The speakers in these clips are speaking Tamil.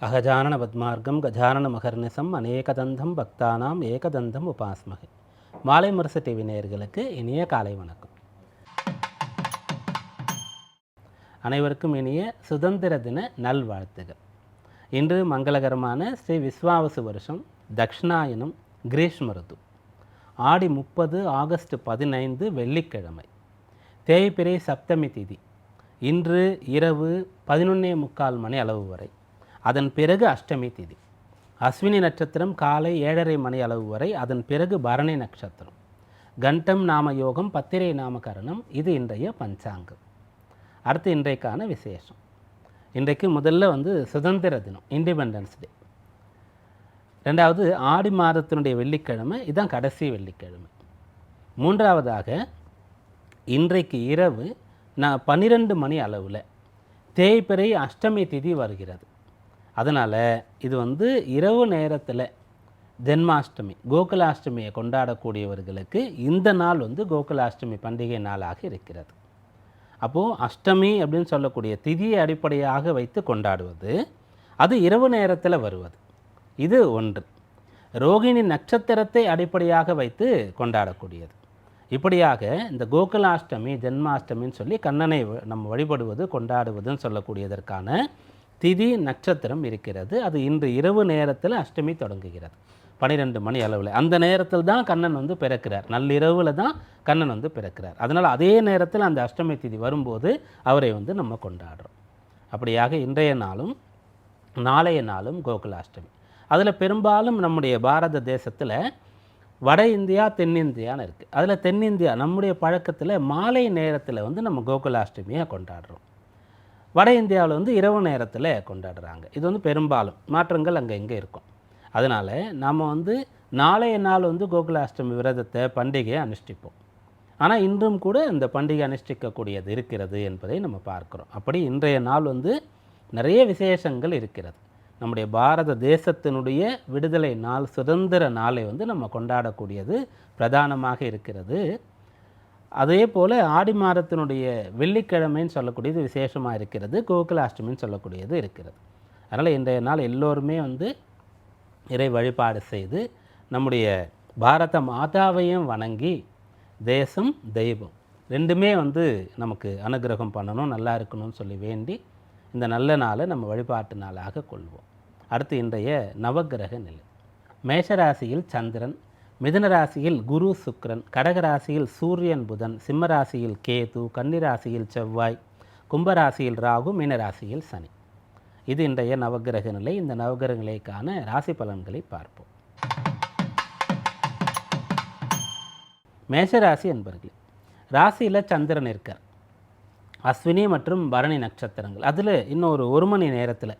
அகஜானன பத்மார்க்கம் கஜானன மகர்நிசம் அநேகதந்தம் பக்தானாம் ஏகதந்தம் உபாஸ்மகை. மாலை முரசு டிவி நேயர்களுக்கு இனிய காலை வணக்கம். அனைவருக்கும் இனிய சுதந்திர தின நல்வாழ்த்துகள். இன்று மங்களகரமான ஸ்ரீ விஸ்வாவசு வருஷம் தக்ஷணாயனம் கிரீஷ்ம ருது. ஆடி முப்பது ஆகஸ்ட் பதினைந்து வெள்ளிக்கிழமை. தேய்பிரை சப்தமி திதி. இன்று இரவு பதினொன்னே முக்கால் மணி அளவு வரை. அதன் பிறகு அஷ்டமி திதி. அஸ்வினி நட்சத்திரம் காலை ஏழரை மணி அளவு வரை அதன் பிறகு பரணி நட்சத்திரம். கண்டம் நாம யோகம் பத்திரை நாமகரணம் இது இன்றைய பஞ்சாங்கம் அடுத்து இன்றைக்கான விசேஷம். இன்றைக்கு முதல்ல வந்து சுதந்திர தினம் இண்டிபெண்டன்ஸ் டே ரெண்டாவது ஆடி மாதத்தினுடைய வெள்ளிக்கிழமை இதுதான் கடைசி வெள்ளிக்கிழமை. மூன்றாவதாக இன்றைக்கு இரவு நான் பன்னிரெண்டு மணி அளவில் தேய்பிறை அஷ்டமி திதி வருகிறது. அதனால் இது வந்து இரவு நேரத்தில் ஜென்மாஷ்டமி கோகுலாஷ்டமியை கொண்டாடக்கூடியவர்களுக்கு இந்த நாள் வந்து கோகுலாஷ்டமி பண்டிகை நாளாக இருக்கிறது. அப்போது அஷ்டமி அப்படின்னு சொல்லக்கூடிய திதியை அடிப்படையாக வைத்து கொண்டாடுவது அது இரவு நேரத்தில் வருவது. இது ஒன்று. ரோகிணி நட்சத்திரத்தை அடிப்படையாக வைத்து கொண்டாடக்கூடியது. இப்படியாக இந்த கோகுலாஷ்டமி ஜென்மாஷ்டமின்னு சொல்லி கண்ணனை வ- நம்ம வழிபடுவது கொண்டாடுவதுன்னு சொல்லக்கூடியதற்கான திதி நட்சத்திரம் இருக்கிறது. அது இன்று இரவு நேரத்தில் அஷ்டமி தொடங்குகிறது. பன்னிரெண்டு மணி அளவில். அந்த நேரத்தில் தான் கண்ணன் வந்து பிறக்கிறார். நள்ளிரவில் தான் கண்ணன் வந்து பிறக்கிறார். அதனால் அதே நேரத்தில் அந்த அஷ்டமி திதி வரும்போது அவரை வந்து நம்ம கொண்டாடுறோம். அப்படியாக இன்றைய நாளும் நாளைய நாளும் கோகுலாஷ்டமி. அதில் பெரும்பாலும் நம்முடைய பாரத தேசத்தில் வட இந்தியா தென்னிந்தியான்னு இருக்குது அதில் தென்னிந்தியா நம்முடைய பழக்கத்தில் மாலை நேரத்தில் வந்து நம்ம கோகுலாஷ்டமியை கொண்டாடுறோம். வட இந்தியாவில் வந்து இரவு நேரத்தில் கொண்டாடுறாங்க. இது வந்து பெரும்பாலும் மாற்றங்கள் அங்கே இங்கே இருக்கும். அதனால் நாம் வந்து நாளைய நாள் வந்து கோகுலாஷ்டமி விரதத்தை பண்டிகையை அனுஷ்டிப்போம். ஆனால் இன்றும் கூட இந்த பண்டிகை அனுஷ்டிக்கக்கூடியது இருக்கிறது என்பதை நம்ம பார்க்குறோம். அப்படி இன்றைய நாள் வந்து நிறைய விசேஷங்கள் இருக்கிறது. நம்முடைய பாரத தேசத்தினுடைய விடுதலை நாள் சுதந்திர நாளை வந்து நம்ம கொண்டாடக்கூடியது பிரதானமாக இருக்கிறது. அதே போல் ஆடி மாதத்தினுடைய வெள்ளிக்கிழமைன்னு சொல்லக்கூடியது விசேஷமாக இருக்கிறது கோகுலாஷ்டமின்னு சொல்லக்கூடியது இருக்கிறது. அதனால் இன்றைய நாள் எல்லோருமே வந்து இறை வழிபாடு செய்து நம்முடைய பாரத மாதாவையும் வணங்கி தேசம் தெய்வம் ரெண்டுமே வந்து நமக்கு அனுகிரகம் பண்ணணும் நல்லா இருக்கணும்னு சொல்லி வேண்டி இந்த நல்ல நாளை நம்ம வழிபாட்டு நாளாக கொள்வோம். அடுத்து இன்றைய நவக்கிரக நிலை. மேஷராசியில் சந்திரன் மிதுன ராசியில் குரு சுக்ரன் கடகராசியில் சூரியன் புதன் சிம்மராசியில் கேது கன்னிராசியில் செவ்வாய் கும்பராசியில் ராகு மீனராசியில் சனி. இது இன்றைய நவக்கிரக நிலை. இந்த நவக்கிரக நிலைக்கான ராசி பலன்களை பார்ப்போம். மேஷராசி என்பர்களே ராசியில் சந்திரன் இருக்கார். அஸ்வினி மற்றும் பரணி நட்சத்திரங்கள். அதில் இன்னும் ஒரு ஒரு மணி நேரத்தில்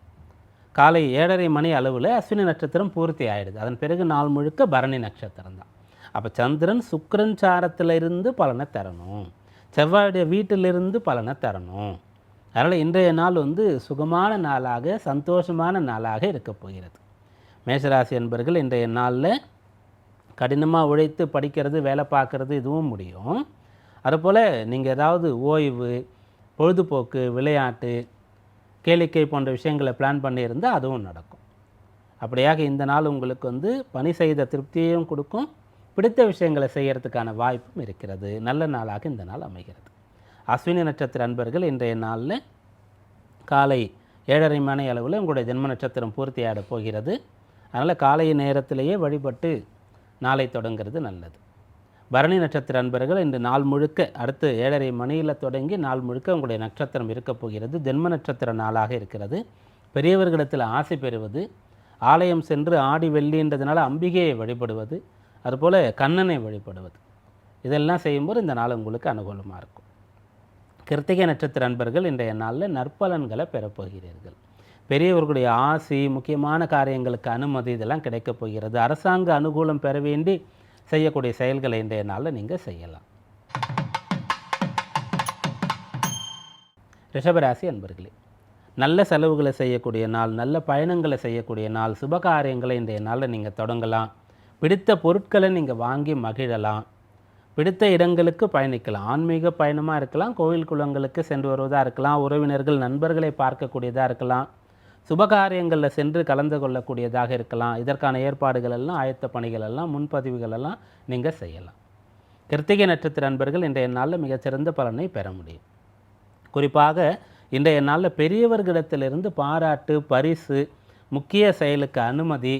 காலை ஏழரை மணி அளவில் அஸ்வினி நட்சத்திரம் பூர்த்தி ஆயிடுது. அதன் பிறகு நாள் முழுக்க பரணி நட்சத்திரம் தான். அப்போ சந்திரன் சுக்கரன் சாரத்திலிருந்து பலனை தரணும். செவ்வாயுடைய வீட்டிலிருந்து பலனை தரணும். அதனால் இன்றைய நாள் வந்து சுகமான நாளாக சந்தோஷமான நாளாக இருக்கப் போகிறது. மேஷராசி என்பர்கள் இன்றைய நாளில் கடினமாக உழைத்து படிக்கிறது வேலை பார்க்குறது இதுவும் முடியும். அதுபோல் நீங்கள் ஏதாவது ஓய்வு பொழுதுபோக்கு விளையாட்டு கேளிக்கை போன்ற விஷயங்களை பிளான் பண்ணியிருந்தால் அதுவும் நடக்கும். அப்படியாக இந்த நாள் உங்களுக்கு வந்து பணி செய்த திருப்தியையும் கொடுக்கும். பிடித்த விஷயங்களை செய்கிறதுக்கான வாய்ப்பும் இருக்கிறது. நல்ல நாளாக இந்த நாள் அமைகிறது. அஸ்வினி நட்சத்திர அன்பர்கள் இன்றைய நாளில் காலை ஏழரை மணி அளவில் உங்களுடைய ஜென்ம நட்சத்திரம் பூர்த்தியாட போகிறது. அதனால் காலை நேரத்திலேயே வழிபட்டு நாளை தொடங்கிறது நல்லது. பரணி நட்சத்திர அன்பர்கள் இன்று நாள் முழுக்க அடுத்து ஏழரை மணியில் தொடங்கி நாள் முழுக்க உங்களுடைய நட்சத்திரம் இருக்கப் போகிறது. ஜென்ம நட்சத்திர நாளாக இருக்கிறது. பெரியவர்களிடத்தில் ஆசை பெறுவது ஆலயம் சென்று ஆடி வெள்ளின்றதுனால அம்பிகையை வழிபடுவது அதுபோல் கண்ணனை வழிபடுவது. இதெல்லாம் செய்யும்போது இந்த நாள் உங்களுக்கு அனுகூலமாக இருக்கும். கிருத்திகை நட்சத்திர அன்பர்கள் இன்றைய நாளில் நற்பலன்களை பெறப்போகிறீர்கள் பெரியவர்களுடைய ஆசி முக்கியமான காரியங்களுக்கு அனுமதி இதெல்லாம் கிடைக்கப் போகிறது. அரசாங்க அனுகூலம் பெற வேண்டி செய்யக்கூடிய செயல்களை இன்றைய நாளில் நீங்கள் செய்யலாம். ரிஷபராசி அன்பர்களே நல்ல செலவுகளை செய்யக்கூடிய நாள் நல்ல பயணங்களை செய்யக்கூடிய நாள் சுபகாரியங்களை இன்றைய நாளில் நீங்கள் தொடங்கலாம். பிடித்த பொருட்களை நீங்கள் வாங்கி மகிழலாம். பிடித்த இடங்களுக்கு பயணிக்கலாம். ஆன்மீக பயணமாக இருக்கலாம் கோவில் குளங்களுக்கு சென்று வருவதாக இருக்கலாம் உறவினர்கள் நண்பர்களை பார்க்கக்கூடியதாக இருக்கலாம். சுபகாரியங்களில் சென்று கலந்து கொள்ளக்கூடியதாக இருக்கலாம். இதற்கான ஏற்பாடுகள் எல்லாம் ஆயத்த பணிகள் எல்லாம் முன்பதிவுகள் எல்லாம் நீங்கள் செய்யலாம். கிருத்திகை நட்சத்திர அன்பர்கள் இன்றைய நாளில் மிகச்சிறந்த பலனை பெற முடியும். குறிப்பாக இன்றைய நாளில் பெரியவர்களிடத்திலிருந்து பாராட்டு பரிசு முக்கிய செயலுக்கு அனுமதி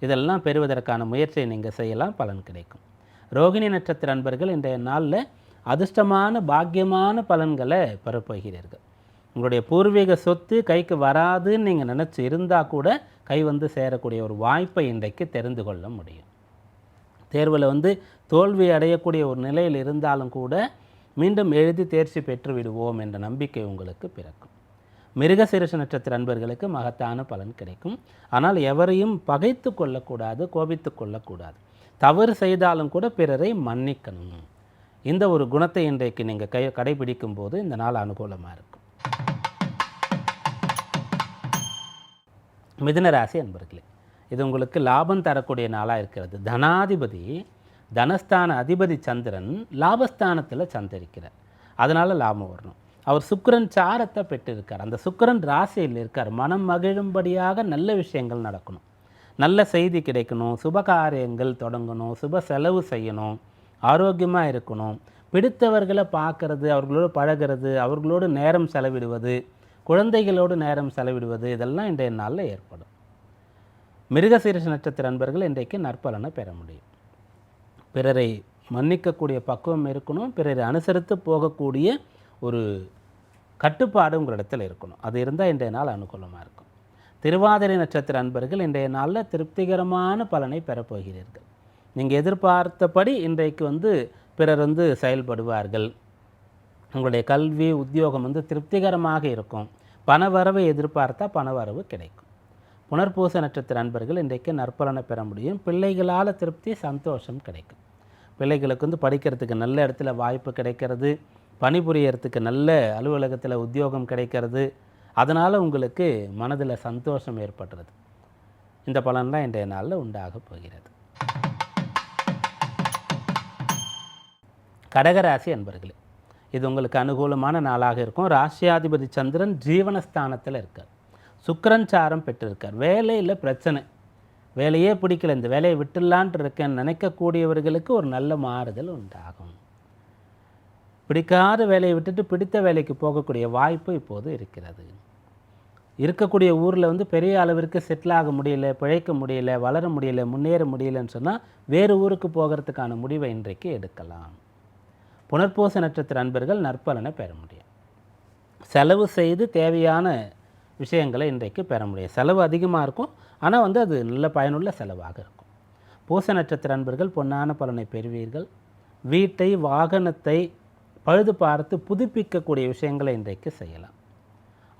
இதெல்லாம் பெறுவதற்கான முயற்சியை நீங்கள் செய்யலாம். பலன் கிடைக்கும். ரோகிணி நட்சத்திர அன்பர்கள் இன்றைய நாளில் அதிர்ஷ்டமான பாக்கியமான பலன்களை பெறப்போகிறீர்கள். உங்களுடைய பூர்வீக சொத்து கைக்கு வராதுன்னு நீங்கள் நினச்சி இருந்தால் கூட கை வந்து சேரக்கூடிய ஒரு வாய்ப்பை இன்றைக்கு தெரிந்து கொள்ள முடியும். தேர்வில் வந்து தோல்வி அடையக்கூடிய ஒரு நிலையில் இருந்தாலும் கூட மீண்டும் எழுதி தேர்ச்சி பெற்று விடுவோம் என்ற நம்பிக்கை உங்களுக்கு பிறக்கும். மிருகசீரிஷ நட்சத்திர அன்பர்களுக்கு மகத்தான பலன் கிடைக்கும். ஆனால் எவரையும் பகைத்து கொள்ளக்கூடாது கோபித்து கொள்ளக்கூடாது. தவறு செய்தாலும் கூட பிறரை மன்னிக்கணும். இந்த ஒரு குணத்தை இன்றைக்கு நீங்கள் கை கடைபிடிக்கும் போது இந்த நாள் அனுகூலமாக இருக்கும். மிதுன ராசி அன்பர்களே இது உங்களுக்கு லாபம் தரக்கூடிய நாளாக இருக்கிறது. தனாதிபதி தனஸ்தான அதிபதி சந்திரன் லாபஸ்தானத்தில் சந்தரிக்கிறார். அதனால் லாபம் வரணும். அவர் சுக்கரன் சாரத்தை பெற்றிருக்கார். அந்த சுக்கரன் ராசியில் இருக்கார். மனம் மகிழும்படியாக நல்ல விஷயங்கள் நடக்கணும். நல்ல செய்தி கிடைக்கணும். சுப காரியங்கள் தொடங்கணும். சுப செலவு செய்யணும். ஆரோக்கியமாக இருக்கணும். பிடித்தவர்களை பார்க்கறது அவர்களோடு பழகிறது அவர்களோடு நேரம் செலவிடுவது குழந்தைகளோடு நேரம் செலவிடுவது இதெல்லாம் இன்றைய நாளில் ஏற்படும். மிருகசீரிஷ நட்சத்திர அன்பர்கள் இன்றைக்கு நற்பலனை பெற முடியும். பிறரை மன்னிக்கக்கூடிய பக்குவம் இருக்கணும் பிறரை அனுசரித்து போகக்கூடிய ஒரு கட்டுப்பாடு உங்களிடத்தில் இருக்கணும். அது இருந்தால் இன்றைய நாள் அனுகூலமாக இருக்கும். திருவாதிரை நட்சத்திர அன்பர்கள் இன்றைய நாளில் திருப்திகரமான பலனை பெறப்போகிறீர்கள். நீங்கள் எதிர்பார்த்தபடி இன்றைக்கு வந்து பிறர் வந்து செயல்படுவார்கள். உங்களுடைய கல்வி உத்தியோகம் வந்து திருப்திகரமாக இருக்கும். பணவரவை எதிர்பார்த்தா பணவரவு கிடைக்கும். புனர்பூச நட்சத்திர நண்பர்கள் இன்றைக்கு நற்பலனை பெற முடியும். பிள்ளைகளால் திருப்தி சந்தோஷம் கிடைக்கும். பிள்ளைகளுக்கு வந்து படிக்கிறதுக்கு நல்ல இடத்துல வாய்ப்பு கிடைக்கிறது. பணிபுரியறதுக்கு நல்ல அலுவலகத்தில் உத்தியோகம் கிடைக்கிறது. அதனால் உங்களுக்கு மனதில் சந்தோஷம் ஏற்படுறது. இந்த பலன்லாம் இன்றைய நாளில் உண்டாக போகிறது. கடகராசி அன்பர்களே இது உங்களுக்கு அனுகூலமான நாளாக இருக்கும். ராசியாதிபதி சந்திரன் ஜீவனஸ்தானத்தில் இருக்கார். சுக்கரன் சாரம் பெற்றிருக்கார். வேலையில் பிரச்சனை. வேலையே பிடிக்கல. இந்த வேலையை விட்டுடலான்ட்டு இருக்கேன்னு நினைக்கக்கூடியவர்களுக்கு ஒரு நல்ல மாறுதல் உண்டாகும். பிடிக்காத வேலையை விட்டுட்டு பிடித்த வேலைக்கு போகக்கூடிய வாய்ப்பு இப்போது இருக்கிறது. இருக்கக்கூடிய ஊரில் வந்து பெரிய அளவிற்கு செட்டில் ஆக முடியல பிழைக்க முடியல வளர முடியல முன்னேற முடியலன்னு சொன்னால் வேறு ஊருக்கு போகிறதுக்கான முடிவை இன்றைக்கு எடுக்கலாம். புனர்பூச நட்சத்திர அன்பர்கள் நற்பலனை பெற முடியும். செலவு செய்து தேவையான விஷயங்களை இன்றைக்கு பெற முடியும். செலவு அதிகமாக இருக்கும். ஆனால் வந்து அது நல்ல பயனுள்ள செலவாக இருக்கும். பூச நட்சத்திர அன்பர்கள் பொன்னான பலனை பெறுவீர்கள். வீட்டை வாகனத்தை பழுது பார்த்து புதுப்பிக்கக்கூடிய விஷயங்களை இன்றைக்கு செய்யலாம்.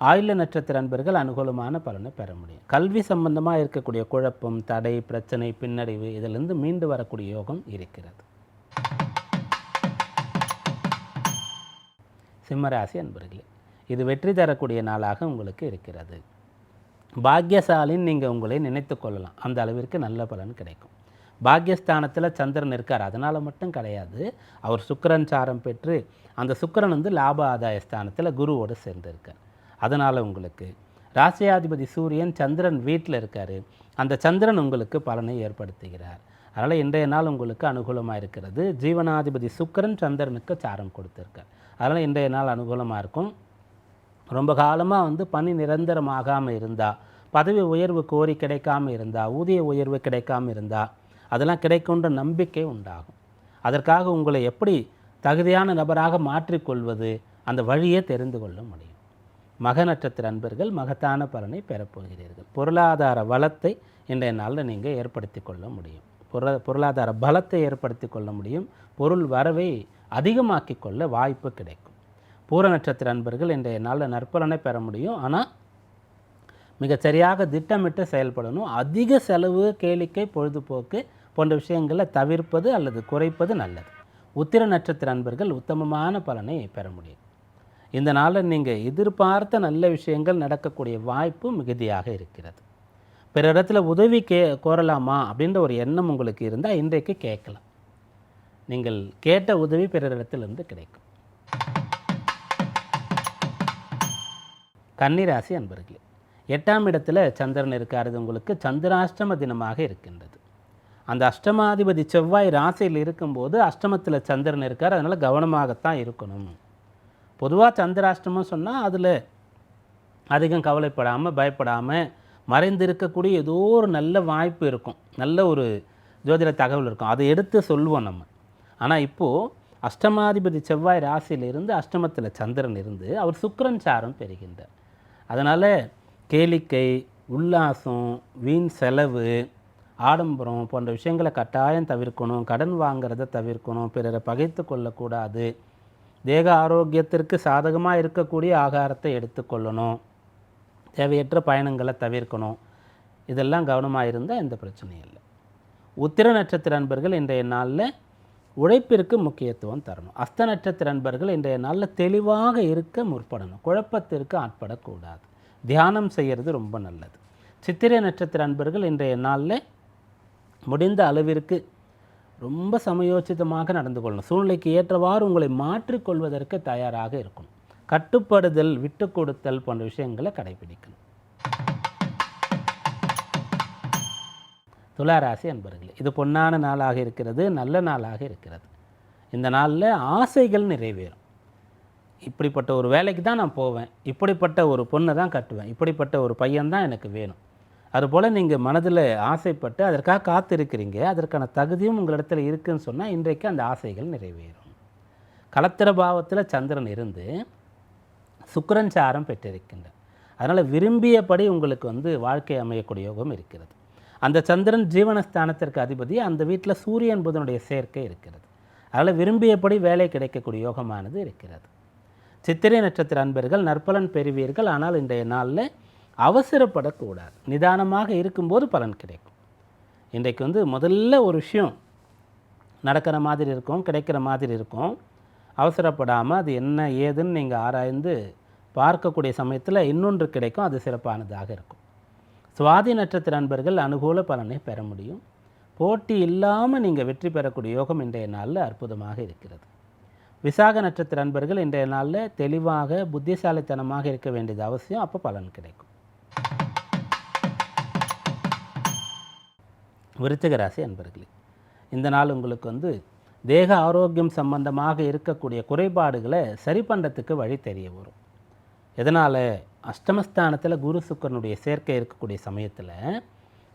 ஆயுள நட்சத்திர அன்பர்கள் அனுகூலமான பலனை பெற முடியும். கல்வி சம்பந்தமாக இருக்கக்கூடிய குழப்பம் தடை பிரச்சனை பின்னடைவு இதிலிருந்து மீண்டு வரக்கூடிய யோகம் இருக்கிறது. சிம்மராசி அன்பர்களே இது வெற்றி தரக்கூடிய நாளாக உங்களுக்கு இருக்கிறது. பாக்யசாலின்னு நீங்கள் உங்களை நினைத்து கொள்ளலாம். அந்த அளவிற்கு நல்ல பலன் கிடைக்கும். பாக்யஸ்தானத்தில் சந்திரன் இருக்கார். அதனால் மட்டும் கிடையாது. அவர் சுக்கிரன் சாரம் பெற்று அந்த சுக்கிரன் வந்து லாப ஆதாய ஸ்தானத்தில் குருவோடு சேர்ந்திருக்கார். அதனால் உங்களுக்கு ராசியாதிபதி சூரியன் சந்திரன் வீட்டில் இருக்கார். அந்த சந்திரன் உங்களுக்கு பலனை ஏற்படுத்துகிறார். அதனால் இன்றைய நாள் உங்களுக்கு அனுகூலமாக இருக்கிறது. ஜீவனாதிபதி சுக்கிரன் சந்திரனுக்கு சாரம் கொடுத்துருக்கார். அதனால் இன்றைய நாள் அனுகூலமாக இருக்கும். ரொம்ப காலமாக வந்து பணி நிரந்தரமாகாமல் இருந்தால் பதவி உயர்வு கோரி கிடைக்காம இருந்தால் ஊதிய உயர்வு கிடைக்காம இருந்தால் அதெல்லாம் கிடைக்குன்ற நம்பிக்கை உண்டாகும். அதற்காக உங்களை எப்படி தகுதியான நபராக மாற்றிக்கொள்வது அந்த வழியை தெரிந்து கொள்ள முடியும். மக நட்சத்திர அன்பர்கள் மகத்தான பலனை பெறப்போகிறீர்கள் பொருளாதார வளத்தை இன்றைய நாளில் நீங்கள் ஏற்படுத்தி கொள்ள முடியும். பொருளா பொருளாதார பலத்தை ஏற்படுத்தி கொள்ள முடியும். பொருள் வரவை அதிகமாக்கி கொள்ள வாய்ப்பு கிடைக்கும். பூர நட்சத்திர அன்பர்கள் இன்றைய நாளில் நற்பலனை பெற முடியும். ஆனால் மிக சரியாக திட்டமிட்டு செயல்படணும். அதிக செலவு கேளிக்கை பொழுதுபோக்கு போன்ற விஷயங்களை தவிர்ப்பது அல்லது குறைப்பது நல்லது. உத்திர நட்சத்திர அன்பர்கள் உத்தமமான பலனை பெற முடியும். இந்த நாளில் நீங்கள் எதிர்பார்த்த நல்ல விஷயங்கள் நடக்கக்கூடிய வாய்ப்பு மிகுதியாக இருக்கிறது. பிற இடத்துல உதவி கே கோரலாமா அப்படின்ற ஒரு எண்ணம் உங்களுக்கு இருந்தால் இன்றைக்கு கேட்கலாம். நீங்கள் கேட்ட உதவி பிறரிடத்திலிருந்து கிடைக்கும். கன்னிராசி அன்பர்களே எட்டாம் இடத்துல சந்திரன் இருக்காரு உங்களுக்கு சந்திராஷ்டம தினமாக இருக்கின்றது. அந்த அஷ்டமாதிபதி செவ்வாய் ராசியில் இருக்கும்போது அஷ்டமத்தில் சந்திரன் இருக்கார் அதனால் கவனமாகத்தான் இருக்கணும். பொதுவாக சந்திராஷ்டமம் சொன்னால் அதில் அதிகம் கவலைப்படாமல் பயப்படாமல் மறைந்து இருக்கக்கூடிய ஏதோ ஒரு நல்ல வாய்ப்பு இருக்கும். நல்ல ஒரு ஜோதிட தகவல் இருக்கும். அதை எடுத்து சொல்லுவோம் நம்ம. ஆனால் இப்போது அஷ்டமாதிபதி செவ்வாய் ராசியிலிருந்து அஷ்டமத்தில் சந்திரன் இருந்து அவர் சுக்கரன் சாரம் பெறுகின்றார். அதனால் கேளிக்கை உல்லாசம் வீண் செலவு ஆடம்பரம் போன்ற விஷயங்களை கட்டாயம் தவிர்க்கணும் கடன் வாங்கிறத தவிர்க்கணும் பிறரை பகைத்து கொள்ளக்கூடாது தேக ஆரோக்கியத்திற்கு சாதகமாக இருக்கக்கூடிய ஆகாரத்தை எடுத்துக்கொள்ளணும் தேவையற்ற பயணங்களை தவிர்க்கணும். இதெல்லாம் கவனமாக இருந்தால் எந்த பிரச்சனையும் இல்லை. உத்திர நட்சத்திர அன்பர்கள் இன்றைய நாளில் உழைப்பிற்கு முக்கியத்துவம் தரணும். அஸ்த நட்சத்திர நண்பர்கள் இன்றைய நாளில் தெளிவாக இருக்க முற்படணும். குழப்பத்திற்கு ஆட்படக்கூடாது. தியானம் செய்கிறது ரொம்ப நல்லது. சித்திரை நட்சத்திர அன்பர்கள் இன்றைய நாளில் முடிந்த அளவிற்கு ரொம்ப சமயோசிதமாக நடந்து கொள்ளணும். சூழ்நிலைக்கு ஏற்றவாறு உங்களை மாற்றிக்கொள்வதற்கு தயாராக இருக்கணும். கட்டுப்படுதல் விட்டு கொடுத்தல் போன்ற விஷயங்களை கடைபிடிக்கணும். துளாராசி அன்பர்களே இது பொன்னான நாளாக இருக்கிறது நல்ல நாளாக இருக்கிறது. இந்த நாளில் ஆசைகள் நிறைவேறும். இப்படிப்பட்ட ஒரு வேலைக்கு தான் நான் போவேன் இப்படிப்பட்ட ஒரு பொண்ணை தான் கட்டுவேன் இப்படிப்பட்ட ஒரு பையன் தான் எனக்கு வேணும். அதுபோல் நீங்கள் மனதில் ஆசைப்பட்டு அதற்காக காத்திருக்கிறீங்க அதற்கான தகுதியும் உங்களிடத்தில் இருக்குதுன்னு சொன்னால் இன்றைக்கு அந்த ஆசைகள் நிறைவேறும். கலத்திர பாவத்தில் சந்திரன் இருந்து சுக்கரன் சாரம் பெற்றிருக்கின்றார். அதனால் விரும்பியபடி உங்களுக்கு வந்து வாழ்க்கை அமையக்கூடிய யோகம் இருக்கிறது. அந்த சந்திரன் ஜீவனஸ்தானத்திற்கு அதிபதி அந்த வீட்டில் சூரியன் புதனுடைய சேர்க்கை இருக்கிறது. அதனால் விரும்பியபடி வேலை கிடைக்கக்கூடிய யோகமானது இருக்கிறது. சித்திரை நட்சத்திர அன்பர்கள் நற்பலன் பெறுவீர்கள். ஆனால் இன்றைய நாளில் அவசரப்படக்கூடாது. நிதானமாக இருக்கும்போது பலன் கிடைக்கும். இன்றைக்கு வந்து முதல்ல ஒரு விஷயம் நடக்கிற மாதிரி இருக்கும் கிடைக்கிற மாதிரி இருக்கும். அவசரப்படாமல் அது என்ன ஏதுன்னு நீங்கள் ஆராய்ந்து பார்க்கக்கூடிய சமயத்தில் இன்னொன்று கிடைக்கும். அது சிறப்பானதாக இருக்கும். சுவாதி நட்சத்திர அன்பர்கள் அனுகூல பலனை பெற முடியும். போட்டி இல்லாமல் நீங்கள் வெற்றி பெறக்கூடிய யோகம் இன்றைய நாளில் அற்புதமாக இருக்கிறது. விசாக நட்சத்திர அன்பர்கள் இன்றைய நாளில் தெளிவாக புத்திசாலித்தனமாக இருக்க வேண்டியது அவசியம். அப்போ பலன் கிடைக்கும். விருச்சிக ராசி அன்பர்களே இந்த நாள் உங்களுக்கு வந்து தேக ஆரோக்கியம் சம்பந்தமாக இருக்கக்கூடிய குறைபாடுகளை சரி பண்ணுறதுக்கு வழி தெரிய வரும். எதனால்? அஷ்டமஸ்தானத்தில் குரு சுக்கரனுடைய சேர்க்கை இருக்கக்கூடிய சமயத்தில்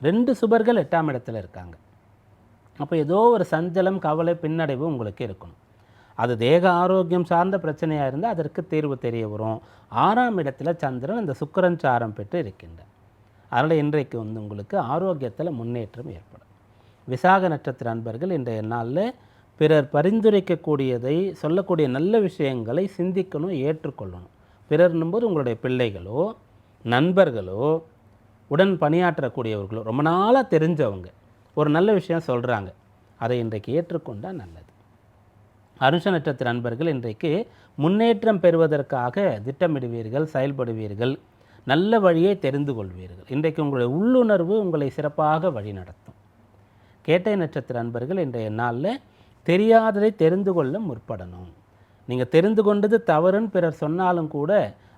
ரெண்டு சுபர்கள் எட்டாம் இடத்துல இருக்காங்க. அப்போ ஏதோ ஒரு சஞ்சலம் கவலை பின்னடைவு உங்களுக்கு இருக்கணும். அது தேக ஆரோக்கியம் சார்ந்த பிரச்சனையாக இருந்தால் அதற்கு தீர்வு தெரிய வரும். ஆறாம் இடத்துல சந்திரன் அந்த சுக்கரன் சாரம் பெற்று இருக்கின்றார். அதனால் இன்றைக்கு வந்து உங்களுக்கு ஆரோக்கியத்தில் முன்னேற்றம் ஏற்படும். விசாக நட்சத்திர அன்பர்கள் இன்றைய நாளில் பிறர் பரிந்துரைக்கக்கூடியதை சொல்லக்கூடிய நல்ல விஷயங்களை சிந்திக்கணும் ஏற்றுக்கொள்ளணும். பிறர்னும்போது உங்களுடைய பிள்ளைகளோ நண்பர்களோ உடன் பணியாற்றக்கூடியவர்களோ ரொம்ப நாளாக தெரிஞ்சவங்க ஒரு நல்ல விஷயம் சொல்கிறாங்க அதை இன்றைக்கு ஏற்றுக்கொண்டால் நல்லது. அனுஷ நட்சத்திர அன்பர்கள் இன்றைக்கு முன்னேற்றம் பெறுவதற்காக திட்டமிடுவீர்கள் செயல்படுவீர்கள் நல்ல வழியை தெரிந்து கொள்வீர்கள். இன்றைக்கு உங்களுடைய உள்ளுணர்வு உங்களை சிறப்பாக வழிநடத்தும். கேட்டை நட்சத்திர அன்பர்கள் இன்றைய நாளில் தெரியாததை தெரிந்து கொள்ள முற்படணும். நீங்கள் தெரிந்து கொண்டது தவறுன்னு பிறர் சொன்னாலும் கூட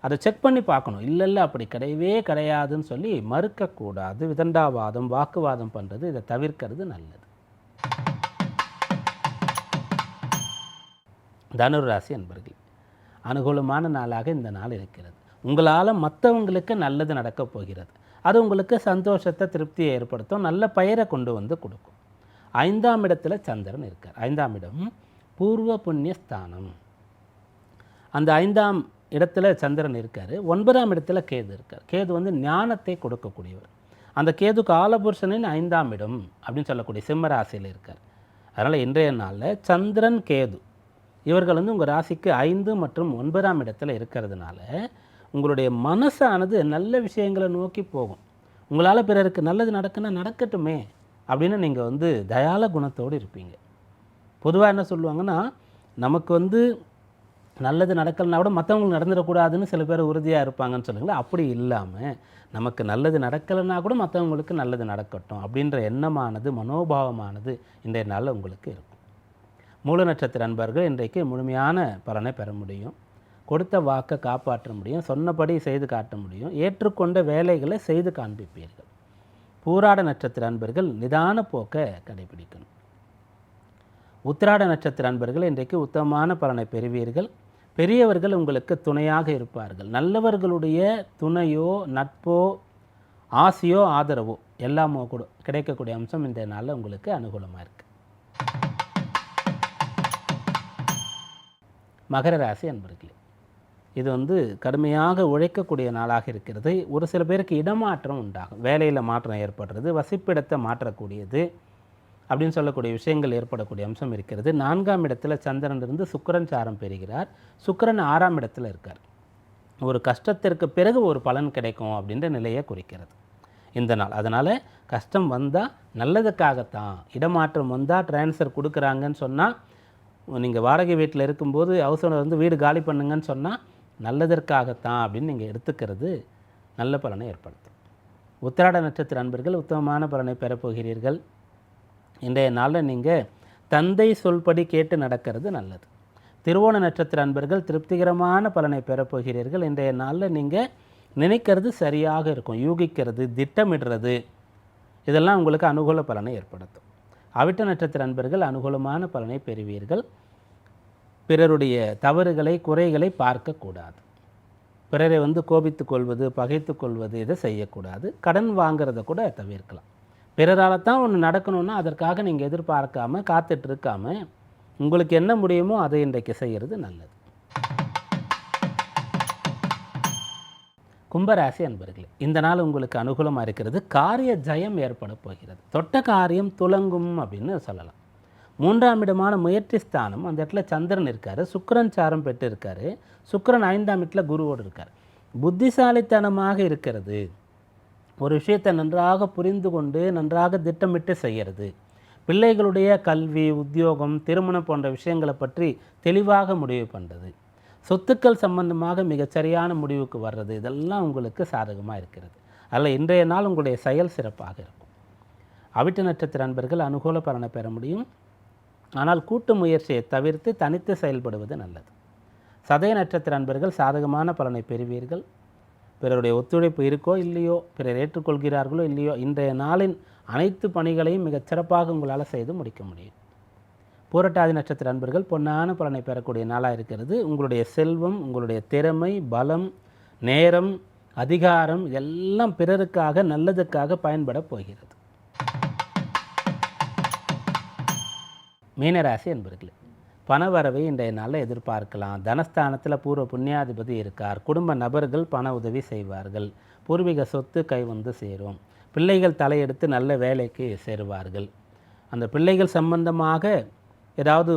அதை செக் பண்ணி பார்க்கணும். இல்லை இல்லை அப்படி கிடையவே கிடையாதுன்னு சொல்லி மறுக்கக்கூடாது. விதண்டாவாதம் வாக்குவாதம் பண்ணுறது இதை தவிர்க்கிறது நல்லது. தனுராசி ராசி அன்பர்கள் அனுகூலமான நாளாக இந்த நாள் இருக்கிறது. உங்களால் மற்றவங்களுக்கு நல்லது நடக்கப் போகிறது. அது உங்களுக்கு சந்தோஷத்தை திருப்தியை ஏற்படுத்தும் நல்ல பெயரை கொண்டு வந்து கொடுக்கும். ஐந்தாம் இடத்துல சந்திரன் இருக்கார். ஐந்தாம் இடம் பூர்வ புண்ணிய ஸ்தானம் அந்த ஐந்தாம் இடத்துல சந்திரன் இருக்கார். ஒன்பதாம் இடத்துல கேது இருக்கார். கேது வந்து ஞானத்தை கொடுக்கக்கூடியவர். அந்த கேது காலபுருஷனின் ஐந்தாம் இடம் அப்படின்னு சொல்லக்கூடிய சிம்ம ராசியில் இருக்கார். அதனால் இன்றைய நாளில் சந்திரன் கேது இவர்கள் வந்து உங்கள் ராசிக்கு ஐந்து மற்றும் ஒன்பதாம் இடத்துல இருக்கிறதுனால உங்களுடைய மனசானது நல்ல விஷயங்களை நோக்கி போகும். உங்களால் பிறருக்கு நல்லது நடக்குன்னா நடக்கட்டுமே அப்படின்னு நீங்கள் வந்து தயால குணத்தோடு இருப்பீங்க. பொதுவாக என்ன சொல்லுவாங்கன்னா நமக்கு வந்து நல்லது நடக்கலைனா கூட மற்றவங்களுக்கு நடந்துடக்கூடாதுன்னு சில பேர் உறுதியாக இருப்பாங்கன்னு சொல்லுங்களேன். அப்படி இல்லாமல் நமக்கு நல்லது நடக்கலைன்னா கூட மற்றவங்களுக்கு நல்லது நடக்கட்டும் அப்படின்ற எண்ணமானது மனோபாவமானது இன்றைய நாளில் உங்களுக்கு இருக்கும். மூல நட்சத்திர அன்பர்கள் இன்றைக்கு முழுமையான பலனை பெற முடியும். கொடுத்த வாக்கை காப்பாற்ற முடியும். சொன்னபடி செய்து காட்ட முடியும். ஏற்றுக்கொண்ட வேலைகளை செய்து காண்பிப்பீர்கள். பூராட நட்சத்திர அன்பர்கள் நிதான போக்கை கடைபிடிக்கணும். உத்திராட நட்சத்திர அன்பர்கள் இன்றைக்கு உத்தமமான பலனை பெறுவீர்கள். பெரியவர்கள் உங்களுக்கு துணையாக இருப்பார்கள். நல்லவர்களுடைய துணையோ நட்போ ஆசையோ ஆதரவோ எல்லாமோ கூட கிடைக்கக்கூடிய அம்சம் இந்த நாளில் உங்களுக்கு அனுகூலமாக இருக்குது மகர ராசி அன்பர்களே இது வந்து கடுமையாக உழைக்கக்கூடிய நாளாக இருக்கிறது. ஒரு சில பேருக்கு இடமாற்றம் உண்டாகும். வேலையில் மாற்றம் ஏற்படுறது வசிப்பிடத்தை மாற்றக்கூடியது. அப்படின்னு சொல்லக்கூடிய விஷயங்கள் ஏற்படக்கூடிய அம்சம் இருக்கிறது. நான்காம் இடத்துல சந்திரன் இருந்து சுக்கிரன் சாரம் பெறுகிறார். சுக்கரன் ஆறாம் இடத்துல இருக்கார். ஒரு கஷ்டத்திற்கு பிறகு ஒரு பலன் கிடைக்கும் அப்படின்ற நிலையை குறிக்கிறது. இந்த நாள். அதனால் கஷ்டம் வந்தால் நல்லதுக்காகத்தான். இடமாற்றம் வந்தால் ட்ரான்ஸ்ஃபர் கொடுக்குறாங்கன்னு சொன்னால் நீங்கள் வாடகை வீட்டில் இருக்கும்போது ஹவுஸ் ஓனர் வந்து வீடு காலி பண்ணுங்கன்னு சொன்னால் நல்லதற்காகத்தான் அப்படின்னு நீங்கள் எடுத்துக்கிறது நல்ல பலனை ஏற்படுத்தும். உத்திராட நட்சத்திர அன்பர்கள் உத்தமமான பலனை பெறப்போகிறீர்கள். இன்றைய நாளில் நீங்கள் தந்தை சொல்படி கேட்டு நடக்கிறது நல்லது. திருவோண நட்சத்திர அன்பர்கள் திருப்திகரமான பலனை பெறப்போகிறீர்கள் இன்றைய நாளில் நீங்கள் நினைக்கிறது சரியாக இருக்கும். யூகிக்கிறது திட்டமிடுறது. இதெல்லாம் உங்களுக்கு அனுகூல பலனை ஏற்படுத்தும். அவிட்ட நட்சத்திர அன்பர்கள் அனுகூலமான பலனை பெறுவீர்கள். பிறருடைய தவறுகளை குறைகளை பார்க்கக்கூடாது. பிறரை வந்து கோபித்து கொள்வது பகைத்து கொள்வது இதை செய்யக்கூடாது. கடன் வாங்கிறத கூட தவிர்க்கலாம். பிறரால் தான் ஒன்று நடக்கணும்னா அதற்காக நீங்கள் எதிர்பார்க்காம காத்துட்ருக்காம உங்களுக்கு என்ன முடியுமோ அதை இன்றைக்கு செய்கிறது நல்லது. கும்பராசி அன்பர்களே இந்த நாள் உங்களுக்கு அனுகூலமாக இருக்கிறது. காரிய ஜெயம் ஏற்பட போகிறது. தொட்ட காரியம் துலங்கும் அப்படின்னு சொல்லலாம். மூன்றாம் இடமான முயற்சி ஸ்தானம் அந்த இடத்துல சந்திரன் இருக்கார் சுக்கரன் சாரம் பெற்று இருக்கார் சுக்கரன் ஐந்தாம் இடத்துல குருவோடு இருக்கார். புத்திசாலித்தனமாக இருக்கிறது. ஒரு விஷயத்தை நன்றாக புரிந்து கொண்டு நன்றாக திட்டமிட்டு செய்கிறது. பிள்ளைகளுடைய கல்வி உத்தியோகம் திருமணம் போன்ற விஷயங்களை பற்றி தெளிவாக முடிவு பண்ணுறது சொத்துக்கள் சம்பந்தமாக மிகச்சரியான முடிவுக்கு வர்றது. இதெல்லாம் உங்களுக்கு சாதகமாக இருக்கிறது. அதில் இன்றைய நாள் உங்களுடைய செயல் சிறப்பாக இருக்கும். அவிட்ட நட்சத்திர அன்பர்கள் அனுகூல பலனை பெற முடியும். ஆனால் கூட்டு முயற்சியை தவிர்த்து தனித்து செயல்படுவது நல்லது. சதய நட்சத்திர அன்பர்கள் சாதகமான பலனை பெறுவீர்கள். பிறருடைய ஒத்துழைப்பு இருக்கோ இல்லையோ பிறர் ஏற்றுக்கொள்கிறார்களோ இல்லையோ இன்றைய நாளின் அனைத்து பணிகளையும் மிகச் சிறப்பாக உங்களால் செய்து முடிக்க முடியும். பூரட்டாதி நட்சத்திர அன்பர்கள் பொன்னான பலனை பெறக்கூடிய நாளாக இருக்கிறது. உங்களுடைய செல்வம் உங்களுடைய திறமை பலம் நேரம் அதிகாரம் எல்லாம் பிறருக்காக நல்லதுக்காக பயன்பட போகிறது. மீனராசி என்பர்களே பணவரவை இன்றைய நாளில் எதிர்பார்க்கலாம். தனஸ்தானத்தில் பூர்வ புண்ணியாதிபதி இருக்கார். குடும்ப நபர்கள் பண உதவி செய்வார்கள். பூர்வீக சொத்து கை வந்து சேரும். பிள்ளைகள் தலையெடுத்து நல்ல வேலைக்கு சேருவார்கள். அந்த பிள்ளைகள் சம்பந்தமாக ஏதாவது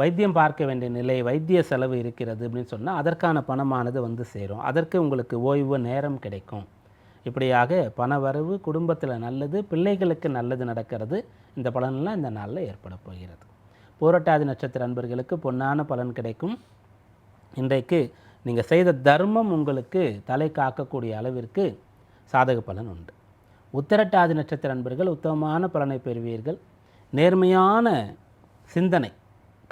வைத்தியம் பார்க்க வேண்டிய நிலை வைத்திய செலவு இருக்கிறது அப்படின்னு சொன்னால் அதற்கான பணமானது வந்து சேரும். அதற்கு உங்களுக்கு ஓய்வு நேரம் கிடைக்கும். இப்படியாக பணவரவு குடும்பத்தில் நல்லது பிள்ளைகளுக்கு நல்லது நடக்கிறது. இந்த பலனெல்லாம் இந்த நாளில் ஏற்பட போகிறது. பூரட்டாதி நட்சத்திர அன்பர்களுக்கு பொன்னான பலன் கிடைக்கும். இன்றைக்கு நீங்கள் செய்த தர்மம் உங்களுக்கு தலை காக்கக்கூடிய அளவிற்கு சாதக பலன் உண்டு. உத்தரட்டாதி நட்சத்திர அன்பர்கள் உத்தமமான பலனை பெறுவீர்கள். நேர்மையான சிந்தனை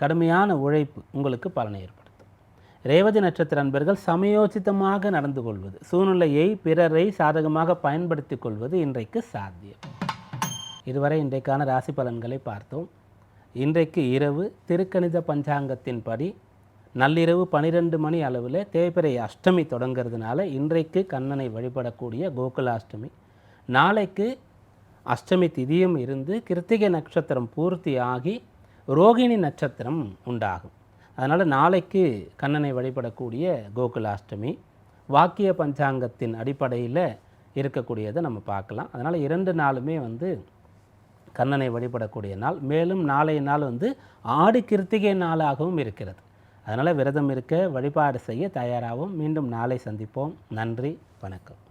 கடுமையான உழைப்பு உங்களுக்கு பலனை ஏற்படுத்தும். ரேவதி நட்சத்திர அன்பர்கள் சமயோசிதமாக நடந்து கொள்வது சூழ்நிலையை பிறரை சாதகமாக பயன்படுத்தி கொள்வது இன்றைக்கு சாத்தியம். இதுவரை இன்றைக்கான ராசி பலன்களை பார்த்தோம். இன்றைக்கு இரவு திருக்கணித பஞ்சாங்கத்தின்படி நள்ளிரவு பனிரெண்டு மணி அளவில் தேய்பிறை அஷ்டமி தொடங்கிறதுனால இன்றைக்கு கண்ணனை வழிபடக்கூடிய கோகுலாஷ்டமி. நாளைக்கு அஷ்டமி திதியும் இருந்து கிருத்திகை நட்சத்திரம் பூர்த்தி ஆகி ரோகிணி நட்சத்திரம் உண்டாகும். அதனால் நாளைக்கு கண்ணனை வழிபடக்கூடிய கோகுலாஷ்டமி வாக்கிய பஞ்சாங்கத்தின் அடிப்படையில் இருக்கக்கூடியதை நம்ம பார்க்கலாம். அதனால் இரண்டு நாளுமே வந்து கண்ணனை வழிபடக்கூடிய நாள். மேலும் நாளைய நாள் வந்து ஆடி கிருத்திகை நாளாகவும் இருக்கிறது. அதனால் விரதம் இருக்க வழிபாடு செய்ய தயாராகவும் மீண்டும் நாளை சந்திப்போம். நன்றி வணக்கம்.